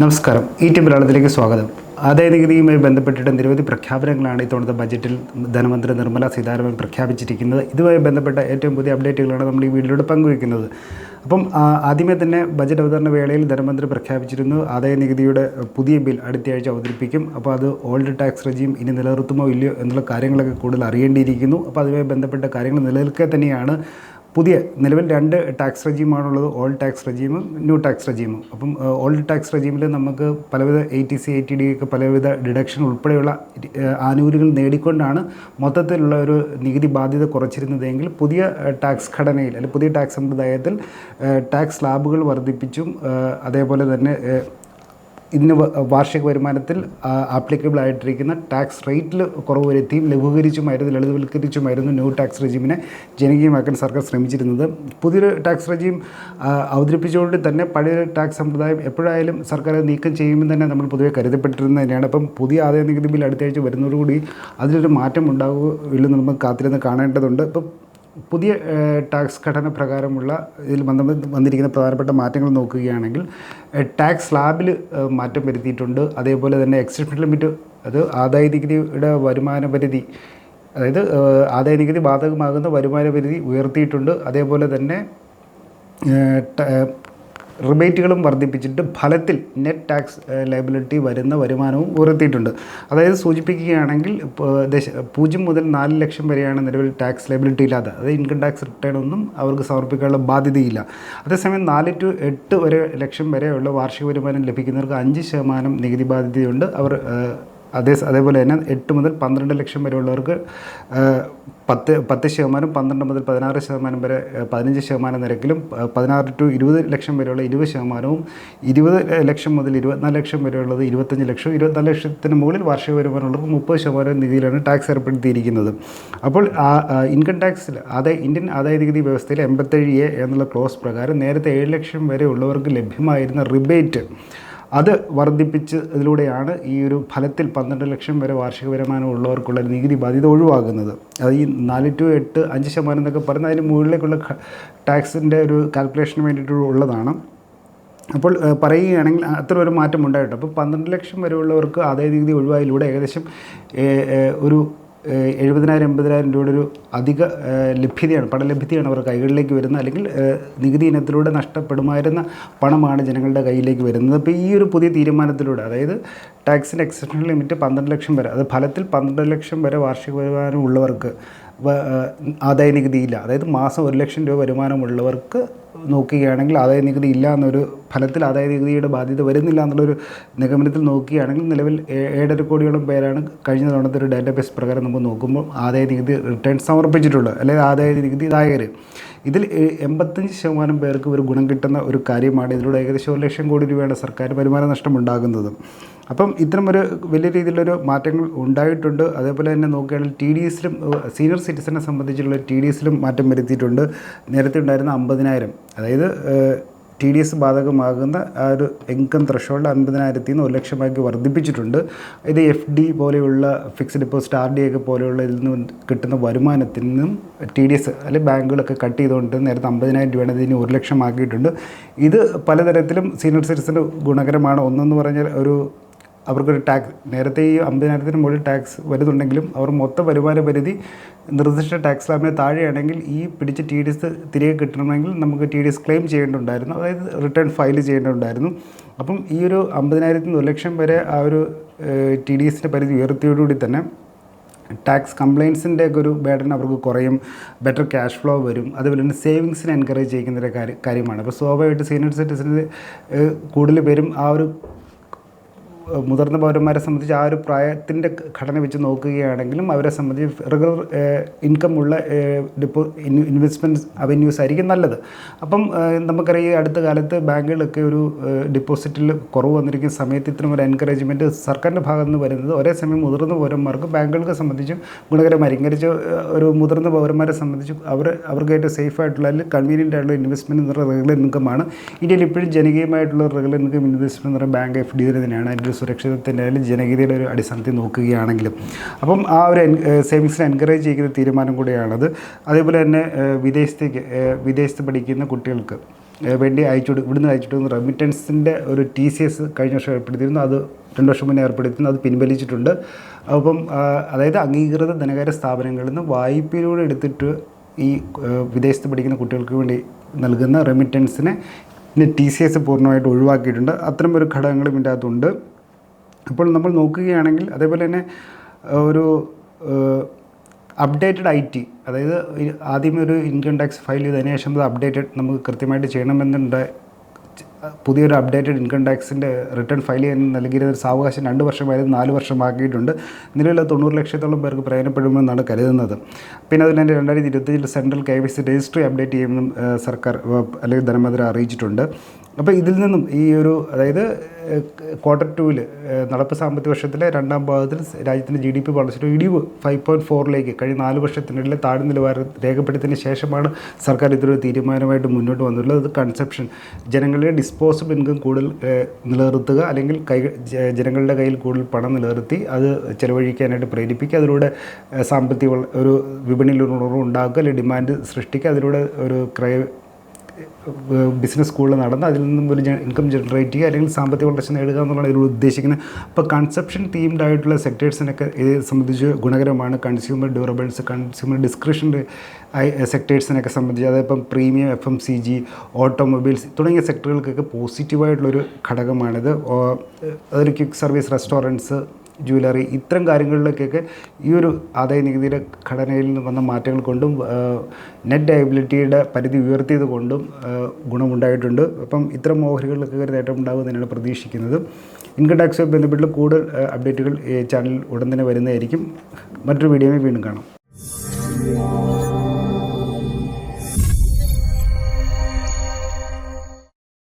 നമസ്കാരം. ഈ ടി മലയാളത്തിലേക്ക് സ്വാഗതം. ആദായ നികുതിയുമായി ബന്ധപ്പെട്ടിട്ട് നിരവധി പ്രഖ്യാപനങ്ങളാണ് ഇത്തവണത്തെ ബജറ്റിൽ ധനമന്ത്രി നിർമ്മല സീതാരാമൻ പ്രഖ്യാപിച്ചിരിക്കുന്നത്. ഇതുമായി ബന്ധപ്പെട്ട ഏറ്റവും പുതിയ അപ്ഡേറ്റുകളാണ് നമ്മൾ ഈ വീഡിയോയിലൂടെ പങ്കുവയ്ക്കുന്നത്. അപ്പം ആദ്യമേ തന്നെ ബജറ്റ് അവതരണ വേളയിൽ ധനമന്ത്രി പ്രഖ്യാപിച്ചിരുന്നു. ആദായ നികുതിയുടെ പുതിയ ബിൽ അടുത്തയാഴ്ച അവതരിപ്പിക്കും. അപ്പോൾ അത് ഓൾഡ് ടാക്സ് റെജീം ഇനി നിലനിർത്തുമോ ഇല്ലയോ എന്നുള്ള കാര്യങ്ങളൊക്കെ കൂടുതൽ അറിയേണ്ടിയിരിക്കുന്നു. അപ്പോൾ അതുമായി ബന്ധപ്പെട്ട കാര്യങ്ങൾ നിലനിൽക്കെ തന്നെയാണ് പുതിയ നിലവിൽ രണ്ട് ടാക്സ് റെജീമാണുള്ളത് ഓൾഡ് ടാക്സ് റെജീമും ന്യൂ ടാക്സ് റെജീമും അപ്പം ഓൾഡ് ടാക്സ് റെജീമിൽ നമുക്ക് പലവിധ eighty C eighty D ഒക്കെ പലവിധ ഡിഡക്ഷൻ ഉൾപ്പെടെയുള്ള ആനുകൂല്യങ്ങൾ നേടിക്കൊണ്ടാണ് മൊത്തത്തിലുള്ള ഒരു നികുതി ബാധ്യത കുറച്ചിരുന്നതെങ്കിൽ പുതിയ ടാക്സ് ഘടനയിൽ അല്ലെങ്കിൽ പുതിയ ടാക്സ് സമ്പ്രദായത്തിൽ ടാക്സ് സ്ലാബുകൾ വർദ്ധിപ്പിച്ചും അതേപോലെ തന്നെ ഇതിന് വാർഷിക വരുമാനത്തിൽ ആപ്ലിക്കബിൾ ആയിട്ടിരിക്കുന്ന ടാക്സ് റേറ്റിൽ കുറവ് വരുത്തിയും ലഘൂകരിച്ചുമായിരുന്നു ലളിതവൽക്കരിച്ചുമായിരുന്നു ന്യൂ ടാക്സ് റെജീമിനെ ജനകീയമാക്കാൻ സർക്കാർ ശ്രമിച്ചിരുന്നത്. പുതിയൊരു ടാക്സ് റെജീം അവതരിപ്പിച്ചുകൊണ്ട് തന്നെ പഴയ ടാക്സ് സമ്പ്രദായം എപ്പോഴായാലും സർക്കാർ നീക്കം ചെയ്യുമെന്ന് തന്നെ നമ്മൾ പൊതുവെ കരുതപ്പെട്ടിരുന്നത് തന്നെയാണ്. അപ്പം പുതിയ ആദായ നികുതി ബിൽ അടുത്തയാഴ്ച വരുന്നതോടുകൂടി അതിലൊരു മാറ്റം ഉണ്ടാവുകയില്ലെന്ന് നമുക്ക് കാത്തിരുന്ന് കാണേണ്ടതുണ്ട്. ഇപ്പം പുതിയ ടാക്സ് ഘടന പ്രകാരമുള്ള ഇതിൽ വന്ന വന്നിരിക്കുന്ന പ്രധാനപ്പെട്ട മാറ്റങ്ങൾ നോക്കുകയാണെങ്കിൽ ടാക്സ് സ്ലാബിൽ മാറ്റം വരുത്തിയിട്ടുണ്ട്. അതേപോലെ തന്നെ എക്സെപ്ഷൻ ലിമിറ്റ് അത് ആദായ നികുതിയുടെ വരുമാന പരിധി അതായത് ആദായ നികുതി ബാധകമാകുന്ന വരുമാന പരിധി ഉയർത്തിയിട്ടുണ്ട്. അതേപോലെ തന്നെ റിബേറ്റുകളും വർദ്ധിപ്പിച്ചിട്ട് ഫലത്തിൽ നെറ്റ് ടാക്സ് ലയബിലിറ്റി വരുന്ന വരുമാനവും ഉയർത്തിയിട്ടുണ്ട്. അതായത് സൂചിപ്പിക്കുകയാണെങ്കിൽ പൂജ്യം മുതൽ നാല് ലക്ഷം വരെയാണ് നിലവിൽ ടാക്സ് ലയബിലിറ്റി ഇല്ലാതെ. അതായത് ഇൻകം ടാക്സ് റിട്ടേൺ ഒന്നും അവർക്ക് സമർപ്പിക്കാനുള്ള ബാധ്യതയില്ല. അതേസമയം നാല് ടു എട്ട് വരെ ലക്ഷം വരെയുള്ള വാർഷിക വരുമാനം ലഭിക്കുന്നവർക്ക് അഞ്ച് ശതമാനം നികുതി ബാധ്യതയുണ്ട്. അവർ അതേ അതേപോലെ തന്നെ എട്ട് മുതൽ പന്ത്രണ്ട് ലക്ഷം വരെയുള്ളവർക്ക് പത്ത് പത്ത് ശതമാനം പന്ത്രണ്ട് മുതൽ പതിനാറ് ശതമാനം വരെ പതിനഞ്ച് ശതമാനം നിരക്കിലും പതിനാറ് ടു ഇരുപത് ലക്ഷം വരെയുള്ള ഇരുപത് ശതമാനവും ഇരുപത് ലക്ഷം മുതൽ ഇരുപത്തിനാല് ലക്ഷം വരെയുള്ളത് ഇരുപത്തഞ്ച് ലക്ഷം ഇരുപത്തിനാല് ലക്ഷത്തിന് മുകളിൽ വാർഷിക വരുമാനമുള്ളവർക്ക് മുപ്പത് ശതമാനം നികുതിയിലാണ് ടാക്സ് ഏർപ്പെടുത്തിയിരിക്കുന്നത്. അപ്പോൾ ആ, ഇൻകം ടാക്സിൽ അതേ ഇന്ത്യൻ ആദായ നികുതി വ്യവസ്ഥയിൽ എൺപത്തേഴ് എ എന്നുള്ള ക്ലോസ് പ്രകാരം നേരത്തെ ഏഴ് ലക്ഷം വരെ ഉള്ളവർക്ക് ലഭ്യമായിരുന്ന റിബേറ്റ് അത് വർദ്ധിപ്പിച്ചതിലൂടെയാണ് ഈ ഒരു ഫലത്തിൽ പന്ത്രണ്ട് ലക്ഷം വരെ വാർഷിക വരുമാനം ഉള്ളവർക്കുള്ള നികുതി ബാധ്യത ഒഴിവാകുന്നത്. അത് ഈ നാല് ടു എട്ട് അഞ്ച് ശതമാനം എന്നൊക്കെ പറയുന്നത് അതിന് മുകളിലേക്കുള്ള ടാക്സിന്റെ ഒരു കാൽക്കുലേഷന് വേണ്ടിയിട്ട് ഉള്ളതാണ്. അപ്പോൾ പറയുകയാണെങ്കിൽ അത്ര ഒരു മാറ്റം ഉണ്ടായിട്ടുണ്ട്. അപ്പോൾ പന്ത്രണ്ട് ലക്ഷം വരെയുള്ളവർക്ക് ആദായ നികുതി ഒഴിവായതിലൂടെ ഏകദേശം ഒരു എഴുപതിനായിരം എൺപതിനായിരം രൂപയുടെ ഒരു അധിക ലഭ്യതയാണ് പണലഭ്യതയാണ് അവരുടെ കൈകളിലേക്ക് വരുന്നത്. അല്ലെങ്കിൽ നികുതി ഇനത്തിലൂടെ നഷ്ടപ്പെടുമായിരുന്ന പണമാണ് ജനങ്ങളുടെ കയ്യിലേക്ക് വരുന്നത്. അപ്പോൾ ഈ ഒരു പുതിയ തീരുമാനത്തിലൂടെ അതായത് ടാക്സിന്റെ എക്സെപ്ഷൻ ലിമിറ്റ് പന്ത്രണ്ട് ലക്ഷം വരെ അത് ഫലത്തിൽ പന്ത്രണ്ട് ലക്ഷം വരെ വാർഷിക വരുമാനം ഉള്ളവർക്ക് വ- നികുതി ഇല്ല. അതായത് മാസം ഒരു ലക്ഷം രൂപ വരുമാനമുള്ളവർക്ക് നോക്കുകയാണെങ്കിൽ ആദായ നികുതി ഇല്ല എന്നൊരു ഫലത്തിൽ ആദായ നികുതിയുടെ ബാധ്യത വരുന്നില്ല എന്നുള്ളൊരു നിഗമനത്തിൽ നോക്കുകയാണെങ്കിൽ നിലവിൽ ഏഴര കോടിയോളം പേരാണ് കഴിഞ്ഞ തവണത്തെ ഒരു ഡാറ്റാബേസ് പ്രകാരം നമ്മൾ നോക്കുമ്പോൾ ആദായ നികുതി റിട്ടേൺ സമർപ്പിച്ചിട്ടുള്ളത്. അല്ലെങ്കിൽ ആദായ നികുതി ദായകർ ഇതിൽ എൺപത്തഞ്ച് ശതമാനം പേർക്ക് ഒരു ഗുണം കിട്ടുന്ന ഒരു കാര്യമാണ് ഇതിലൂടെ ഏകദേശം ഒരു ലക്ഷം കോടി രൂപയുടെ സർക്കാർ വരുമാന നഷ്ടം ഉണ്ടാകുന്നത്. അപ്പം ഇത്തരം ഒരു വലിയ രീതിയിലൊരു മാറ്റങ്ങൾ ഉണ്ടായിട്ടുണ്ട്. അതേപോലെ തന്നെ നോക്കുകയാണെങ്കിൽ ടി ഡി എസിലും സീനിയർ സിറ്റിസനെ സംബന്ധിച്ചുള്ള ടി ഡി എസിലും മാറ്റം വരുത്തിയിട്ടുണ്ട്. നേരത്തെ ഉണ്ടായിരുന്ന അമ്പതിനായിരം. അതായത് ടി ഡി എസ് ബാധകമാകുന്ന ആ ഒരു ഇൻകം ത്രഷോൾഡ് അൻപതിനായിരത്തിൽ നിന്ന് ഒരു ലക്ഷമാക്കി വർദ്ധിപ്പിച്ചിട്ടുണ്ട്. ഇത് എഫ് ഡി പോലെയുള്ള ഫിക്സ്ഡ് ഡിപ്പോസിറ്റ് ആർ ഡി ഒക്കെ പോലെയുള്ള ഇതിൽ നിന്ന് കിട്ടുന്ന വരുമാനത്തിൽ നിന്നും ടി ഡി എസ് അല്ലെങ്കിൽ ബാങ്കുകളൊക്കെ കട്ട് ചെയ്തുകൊണ്ട് നേരത്തെ അമ്പതിനായിരം രൂപയാണ് ഇതിന് ഒരു ലക്ഷമാക്കിയിട്ടുണ്ട്. ഇത് പലതരത്തിലും സീനിയർ സിറ്റിസന് ഗുണകരമാണ്. ഒന്നെന്ന് പറഞ്ഞാൽ ഒരു അവർക്കൊരു ടാക്സ് നേരത്തെ ഈ അമ്പതിനായിരത്തിന് മുകളിൽ ടാക്സ് വരുന്നുണ്ടെങ്കിലും അവർ മൊത്ത വരുമാന പരിധി നിർദ്ദിഷ്ട ടാക്സ് സ്ലാബിന് താഴെയാണെങ്കിൽ ഈ പിടിച്ച ടി ഡി എസ് തിരികെ കിട്ടണമെങ്കിൽ നമുക്ക് ടി ഡി എസ് ക്ലെയിം ചെയ്യേണ്ടതുണ്ടായിരുന്നു. അതായത് റിട്ടേൺ ഫയൽ ചെയ്യേണ്ടതുണ്ടായിരുന്നു. അപ്പം ഈ ഒരു അമ്പതിനായിരത്തിന് ഒരു ലക്ഷം വരെ ആ ഒരു ടി ഡി എസിന്റെ പരിധി ഉയർത്തിയോടുകൂടി തന്നെ ടാക്സ് കംപ്ലയിൻസിന്റെ ഒക്കെ ഒരു ബേഡൻ അവർക്ക് കുറയും. ബെറ്റർ ക്യാഷ് ഫ്ലോ വരും. അതുപോലെ തന്നെ സേവിങ്സിനെ എൻകറേജ് ചെയ്യുന്ന ഒരു കാര്യം കാര്യമാണ്. അപ്പോൾ സ്വാഭാവികമായിട്ട് സീനിയർ സിറ്റിസന് കൂടുതൽ പേരും ആ ഒരു മുതിർന്ന പൗരന്മാരെ സംബന്ധിച്ച് ആ ഒരു പ്രായത്തിന്റെ ഘടന വെച്ച് നോക്കുകയാണെങ്കിലും അവരെ സംബന്ധിച്ച് റെഗുലർ ഇൻകം ഉള്ള ഡിപ്പോ ഇൻവെസ്റ്റ്മെന്റ് അവന്യൂസ് ആയിരിക്കും നല്ലത്. അപ്പം നമുക്കറിയാം ഈ അടുത്ത കാലത്ത് ബാങ്കുകളൊക്കെ ഒരു ഡിപ്പോസിറ്റിൽ കുറവ് വന്നിരിക്കുന്ന സമയത്ത് ഇത്തരം ഒരു എൻകറേജ്മെന്റ് സർക്കാരിന്റെ ഭാഗത്ത് നിന്ന് വരുന്നത് ഒരേ സമയം മുതിർന്ന പൗരന്മാർക്ക് ബാങ്കുകൾക്ക് സംബന്ധിച്ചും ഗുണകരമായിരിക്കും കാര്യം ഒരു മുതിർന്ന പൗരന്മാരെ സംബന്ധിച്ച് അവർ അവർക്ക് ഏറ്റവും സേഫ് ആയിട്ടുള്ള അല്ലെങ്കിൽ കൺവീനിയന്റ് ആയിട്ടുള്ള ഇൻവെസ്റ്റ്മെന്റ് എന്ന് പറയുന്ന റെഗുലർ ഇൻകമാണ് ഇന്ത്യയിൽ ഇപ്പോഴും ജനകീയമായിട്ടുള്ള റെഗുലർ ഇൻകം ഇൻവെസ്റ്റ്മെന്റ് എന്ന് പറയുന്നത് ബാങ്ക് എഫ് ഡി തന്നെയാണ്. അതിന്റെ സുരക്ഷിതത്തിന്റെ അല്ലെങ്കിൽ ജനകീയതയുടെ ഒരു അടിസ്ഥാനത്തിൽ നോക്കുകയാണെങ്കിലും. അപ്പം ആ ഒരു സേവിങ്സിനെ എൻകറേജ് ചെയ്യുന്ന തീരുമാനം കൂടിയാണത്. അതേപോലെ തന്നെ വിദേശത്തേക്ക് വിദേശത്ത് പഠിക്കുന്ന കുട്ടികൾക്ക് വേണ്ടി അയച്ചു കൊടു- ഇവിടുന്ന് അയച്ചു കൊടുക്കുന്ന റെമിറ്റൻസിന്റെ ഒരു ടി സി എസ് കഴിഞ്ഞ വർഷം ഏർപ്പെടുത്തിയിരുന്നു. അത് രണ്ട് വർഷം മുന്നേ ഏർപ്പെടുത്തിയിരുന്നു. അത് പിൻവലിച്ചിട്ടുണ്ട്. അപ്പം അതായത് അംഗീകൃത ധനകാര്യ സ്ഥാപനങ്ങളിൽ നിന്ന് വായ്പയിലൂടെ എടുത്തിട്ട് ഈ വിദേശത്ത് പഠിക്കുന്ന കുട്ടികൾക്ക് വേണ്ടി നൽകുന്ന റെമിറ്റൻസിനെ ടി സി എസ് പൂർണമായിട്ട് ഒഴിവാക്കിയിട്ടുണ്ട്. അത്തരം ഒരു ഘടകങ്ങളും ഇതിന്റെ അകത്തുണ്ട് അപ്പോൾ നമ്മൾ നോക്കുകയാണെങ്കിൽ അതേപോലെ തന്നെ ഒരു അപ്ഡേറ്റഡ് ഐ ടി അതായത് ആദ്യമേ ഒരു ഇൻകം ടാക്സ് ഫയൽ ചെയ്തതിനു ശേഷം അത് അപ്ഡേറ്റഡ് നമുക്ക് കൃത്യമായിട്ട് ചെയ്യണമെന്നുണ്ട്. പുതിയൊരു അപ്ഡേറ്റഡ് ഇൻകം ടാക്സിന്റെ റിട്ടേൺ ഫയൽ ചെയ്യാൻ നൽകിയിരുന്ന ഒരു സാവകാശം രണ്ട് വർഷമായത് നാല് വർഷമാക്കിയിട്ടുണ്ട്. നിലവിൽ അത് തൊണ്ണൂറ് ലക്ഷത്തോളം പേർക്ക് പ്രയോജനപ്പെടുമെന്നാണ് കരുതുന്നത്. പിന്നെ അതിൽ തന്നെ രണ്ടായിരത്തി ഇരുപത്തിയഞ്ചിൽ central K Y C registry update ചെയ്യുമെന്നും സർക്കാർ അല്ലെങ്കിൽ ധനമന്ത്രി അറിയിച്ചിട്ടുണ്ട്. അപ്പോൾ ഇതിൽ നിന്നും ഈ ഒരു അതായത് ക്വാർട്ടർ ടൂവിൽ നടപ്പ് സാമ്പത്തിക വർഷത്തിലെ രണ്ടാം ഭാഗത്തിൽ രാജ്യത്തിന്റെ ജി ഡി പി വളർച്ചയുടെ ഇടിവ് ഫൈവ് പോയിന്റ് ഫോറിലേക്ക് കഴിഞ്ഞ നാല് വർഷത്തിനിടയിലെ താഴ്ന്ന നിലവാരം രേഖപ്പെടുത്തിയതിന് ശേഷമാണ് സർക്കാർ ഇതൊരു തീരുമാനമായിട്ട് മുന്നോട്ട് വന്നിട്ടുള്ളത്. അത് കൺസെപ്ഷൻ ജനങ്ങളുടെ ഡിസ്പോസിബിൾ ഇൻകം കൂടുതൽ നിലനിർത്തുക അല്ലെങ്കിൽ കൈ ജനങ്ങളുടെ കയ്യിൽ കൂടുതൽ പണം നിലനിർത്തി അത് ചെലവഴിക്കാനായിട്ട് പ്രേരിപ്പിക്കുക. അതിലൂടെ സാമ്പത്തിക ഒരു വിപണിയിൽ ഉണ്ടാക്കുക അല്ലെങ്കിൽ ഡിമാൻഡ് സൃഷ്ടിക്കുക. അതിലൂടെ ഒരു ക്രയ ബിസിനസ് സ്കൂളിൽ നടന്ന് അതിൽ നിന്നും ഒരു ഇൻകം ജനറേറ്റ് ചെയ്യുക അല്ലെങ്കിൽ സാമ്പത്തിക വളർച്ച നേടുക എന്നുള്ളതാണ് ഇതിലൂടെ ഉദ്ദേശിക്കുന്നത്. അപ്പോൾ കൺസെപ്ഷൻ തീംഡ് ആയിട്ടുള്ള സെക്ടേഴ്സിനൊക്കെ ഇത് സംബന്ധിച്ച് ഗുണകരമാണ്. കൺസ്യൂമർ ഡ്യൂറബിൾസ് കൺസ്യൂമർ ഡിസ്ക്രിഷണറി സെക്ടേഴ്സിനൊക്കെ സംബന്ധിച്ച് അതായത് ഇപ്പം premium F M C G automobiles തുടങ്ങിയ സെക്ടറുകൾക്കൊക്കെ പോസിറ്റീവായിട്ടുള്ളൊരു ഘടകമാണിത്. അതൊരു ക്വിക്ക് സർവീസ് റെസ്റ്റോറന്റ്സ് ജ്വല്ലറി ഇത്തരം കാര്യങ്ങളിലേക്കൊക്കെ ഈ ഒരു ആദായ നികുതിയുടെ ഘടനയിൽ നിന്ന് വന്ന മാറ്റങ്ങൾ കൊണ്ടും നെറ്റ് ലയബിലിറ്റിയുടെ പരിധി ഉയർത്തിയത് കൊണ്ടും ഗുണമുണ്ടായിട്ടുണ്ട്. അപ്പം ഇത്തരം ഓഹരികളിലൊക്കെ ഒരു നേട്ടം ഉണ്ടാകും തന്നെയാണ് പ്രതീക്ഷിക്കുന്നത്. ഇൻകം ടാക്സുമായി ബന്ധപ്പെട്ടുള്ള കൂടുതൽ അപ്ഡേറ്റുകൾ ഈ ചാനലിൽ ഉടൻ തന്നെ വരുന്നതായിരിക്കും. മറ്റൊരു വീഡിയോയിൽ വീണ്ടും കാണാം.